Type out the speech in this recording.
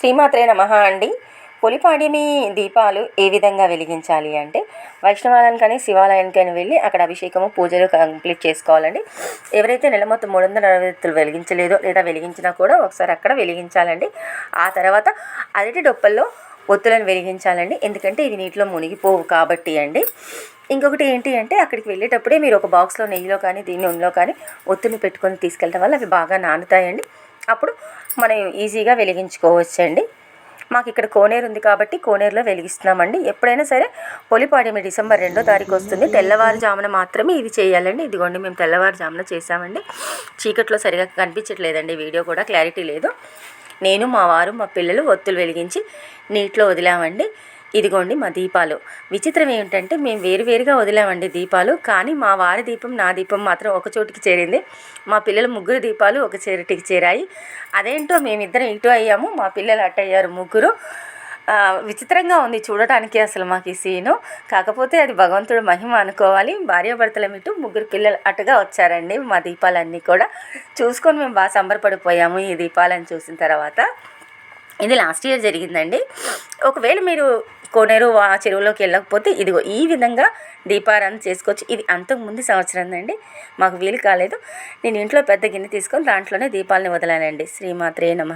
శ్రీమాత్రే నమ అండి. పొలిపాడిమి దీపాలు ఏ విధంగా వెలిగించాలి అంటే వైష్ణవాలయానికని శివాలయానికని వెళ్ళి అక్కడ అభిషేకము పూజలు కంప్లీట్ చేసుకోవాలండి. ఎవరైతే నెల మొత్తం మూడు వందల అరవై ఎత్తులు వెలిగించలేదో లేదా వెలిగించినా కూడా ఒకసారి అక్కడ వెలిగించాలండి. ఆ తర్వాత అరటి డొప్పల్లో ఒత్తులను వెలిగించాలండి. ఎందుకంటే ఇవి నీటిలో మునిగిపోవు కాబట్టి అండి. ఇంకొకటి ఏంటి అంటే అక్కడికి వెళ్ళేటప్పుడే మీరు ఒక బాక్స్లో నెయ్యిలో కానీ దీని నూనెలో కానీ ఒత్తుని పెట్టుకొని తీసుకెళ్ళడం వల్ల అవి బాగా నానుతాయండి. అప్పుడు మనం ఈజీగా వెలిగించుకోవచ్చండి. మాకు ఇక్కడ కోనేరు ఉంది కాబట్టి కోనేరులో వెలిగిస్తున్నామండి. ఎప్పుడైనా సరే పొలిపాడేమి డిసెంబర్ రెండో తారీఖు వస్తుంది. తెల్లవారుజామున మాత్రమే ఇది చేయాలండి. ఇదిగోండి మేము తెల్లవారుజామున చేసామండి చీకట్లో సరిగా కనిపించట్లేదండి. వీడియో కూడా క్లారిటీ లేదు. నేను మా వారు మా పిల్లలు ఒత్తులు వెలిగించి నీటిలో వదిలామండి. ఇదిగోండి మా దీపాలు. విచిత్రం ఏమిటంటే మేము వేరువేరుగా వదిలామండి దీపాలు కానీ మా వారి దీపం నా దీపం మాత్రం ఒక చోటికి చేరింది. మా పిల్లల ముగ్గురు దీపాలు ఒక చోటికి చేరాయి. అదేంటో మేమిద్దరం ఇటు అయ్యాము మా పిల్లలు అటు అయ్యారు ముగ్గురు. విచిత్రంగా ఉంది చూడటానికి అసలు మాకు ఈ సీను. కాకపోతే అది భగవంతుడు మహిమ అనుకోవాలి. భార్యాభర్తల మీటు ముగ్గురు పిల్లలు అటుగా వచ్చారండి మా దీపాలన్నీ కూడా. చూసుకొని మేము బాగా సంబరపడిపోయాము ఈ దీపాలను చూసిన తర్వాత. ఇది లాస్ట్ ఇయర్ జరిగిందండి. ఒకవేళ మీరు కోనేరు ఆ చెరువులోకి వెళ్ళకపోతే ఇదిగో ఈ విధంగా దీపారాధన చేసుకోవచ్చు. ఇది అంతకు ముందు సంవత్సరం అండి. మాకు వీలు కాలేదు. నేను ఇంట్లో పెద్ద గిన్నె తీసుకొని దాంట్లోనే దీపాలని వదలానండి. శ్రీమాత్రే నమ.